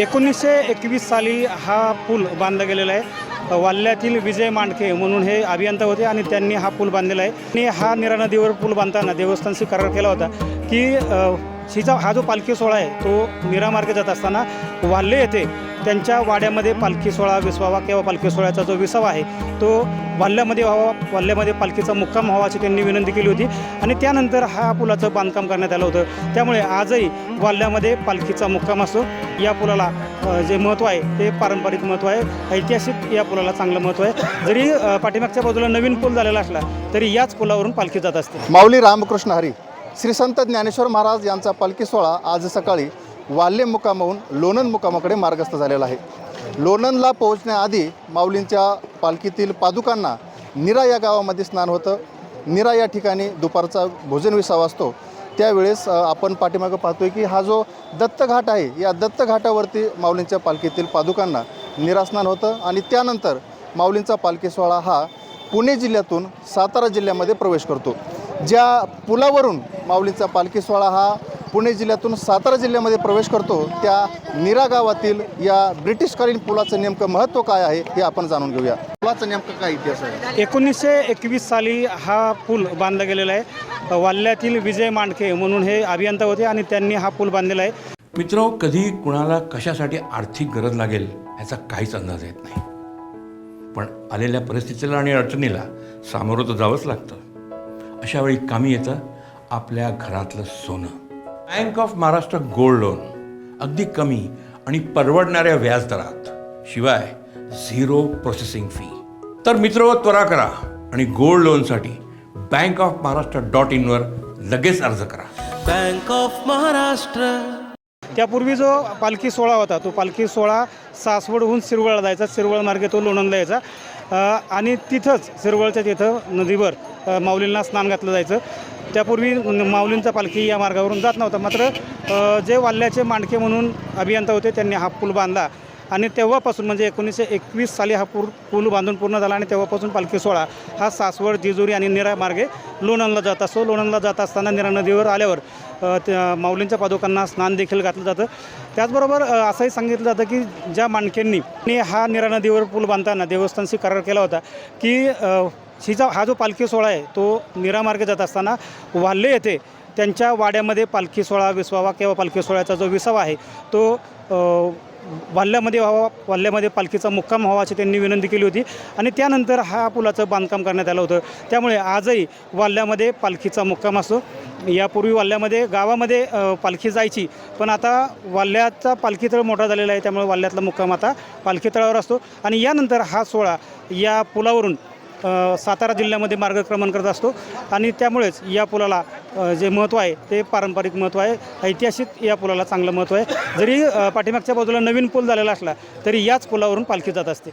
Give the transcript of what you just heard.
एकोणीसशे एकवीस साली हा पूल बांधला गेलेला आहे. वाल्ल्यातील विजय मांडके म्हणून हे अभियंता होते आणि त्यांनी हा पूल बांधलेला आहे. आणि हा निरा नदीवर पूल बांधताना देवस्थानशी करार केला होता की हिचा हा जो पालखी सोहळा आहे तो निरामार्गे जात असताना वाल्ले येथे त्यांच्या वाड्यामध्ये पालखी सोहळा विसवावा किंवा पालखी सोहळ्याचा जो विसावा आहे तो वाल्ल्यामध्ये व्हावा वाल्ल्यामध्ये पालखीचा मुक्काम व्हावा अशी त्यांनी विनंती केली होती. आणि त्यानंतर हा पुलाचं बांधकाम करण्यात आलं होतं. त्यामुळे आजही वाल्ल्यामध्ये पालखीचा मुक्काम असतो. या पुलाला जे महत्त्व आहे ते पारंपरिक महत्त्व आहे. ऐतिहासिक या पुलाला चांगलं महत्त्व आहे. जरी पाठीमागच्या बाजूला नवीन पूल झालेला असला तरी याच पुलावरून पालखी जात असते. माऊली रामकृष्ण हरी श्री संत ज्ञानेश्वर महाराज यांचा पालखी सोहळा आज सकाळी वाल्हे मुकामाहून लोणंद मुकामाकडे मार्गस्थ झालेला आहे. लोणंदला पोहोचण्याआधी माऊलींच्या पालखीतील पादुकांना निरा या गावामध्ये स्नान होतं. निरा या ठिकाणी दुपारचा भोजन विसावा असतो. त्यावेळेस आपण पाठीमागं पाहतोय की हा जो दत्त घाट आहे या दत्त घाटावरती माऊलींच्या पालखीतील पादुकांना निरास्नान होतं आणि त्यानंतर माऊलींचा पालखी सोहळा हा पुणे जिल्ह्यातून सातारा जिल्ह्यामध्ये प्रवेश करतो. ज्या पुलावरून माऊलींचा पालखी सोहळा हा पुणे जिल्ह्यातून सातारा जिल्ह्यामध्ये प्रवेश करतो त्या निरा गावातील या ब्रिटिशकालीन पुलाचं नेमकं महत्त्व काय आहे हे आपण जाणून घेऊया. पुलाचं नेमकं काय इतिहास आहे? एकोणीसशे एकवीस साली हा पूल बांधला गेलेला आहे. वाल्ल्यातील विजय मांडके म्हणून हे अभियंता होते आणि त्यांनी हा पूल बांधलेला आहे. मित्र कधी कुणाला कशासाठी आर्थिक गरज लागेल ह्याचा काहीच अंदाज येत नाही. पण आलेल्या परिस्थितीला आणि अडचणीला सामोरं तर जावंच लागतं. अशा वेळी कामी येतं आपल्या घरातलं सोनं. Bank of Maharashtra gold loan अगदी कमी आणि परवडणाऱ्या व्याजदरात शिवाय झिरो प्रोसेसिंग फी. तर मित्र त्वरा करा आणि गोल्ड लोनसाठी बँक ऑफ महाराष्ट्र डॉट इनवर लगेच अर्ज करा. Bank of Maharashtra. त्यापूर्वी जो पालखी सोहळा होता तो पालखी सोहळा सासवडहून शिरवळला जायचा. शिरवळ मार्गे तो लोणंदला यायचा. आणि तिथंच शिरवळच्या तिथं नदीवर माऊलींना स्नान घातलं जायचं. त्यापूर्वी माऊलींचा पालखी या मार्गावरून जात नव्हता. मात्र जे वाल्ल्याचे मांडके म्हणून अभियंता होते त्यांनी हा पूल बांधला. आणि तेव्हापासून म्हणजे एकोणीसशे एकवीस साली हा पूर पूल बांधून पूर्ण झाला आणि तेव्हापासून पालखी सोहळा हा सासवड जेजुरी आणि निरा मार्गे लोणंदला जात असतो. लोणंदला जात असताना निरा नदीवर आल्यावर त्या माऊलींच्या पादुकांना स्नान देखील घातलं जातं. त्याचबरोबर असंही सांगितलं जातं की ज्या माणकेंनी हा निरा नदीवर पूल बांधताना देवस्थानशी करार केला होता की हिचा हा जो पालखी सोहळा आहे तो निरामार्ग जात असताना वाल्ले येथे त्यांच्या वाड्यामध्ये पालखी सोहळा विसवावा किंवा पालखी सोहळ्याचा जो विसावा आहे तो वाल्ल्यामध्ये व्हावा वाल्ल्यामध्ये पालखीचा मुक्काम व्हावा अशी त्यांनी विनंती केली होती. आणि त्यानंतर हा पुलाचं बांधकाम करण्यात आलं होतं. त्यामुळे आजही वाल्ल्यामध्ये पालखीचा मुक्काम असतो यापूर्वी वाल्ल्यामध्ये गावामध्ये पालखी जायची पण आता वाल्ल्याचा पालखीतळ मोठा झालेला आहे त्यामुळे वाल्ल्यातला मुक्काम आता पालखीतळावर असतो. आणि यानंतर हा सोहळा या पुलावरून सातारा जिल्ह्यामध्ये मार्गक्रमण करत असतो. आणि त्यामुळेच या पुलाला जे महत्त्व आहे ते पारंपरिक महत्त्व आहे. ऐतिहासिक या पुलाला चांगलं महत्त्व आहे. जरी पाठीमागच्या बाजूला नवीन पूल झालेला असला तरी याच पुलावरून पालखी जात असते.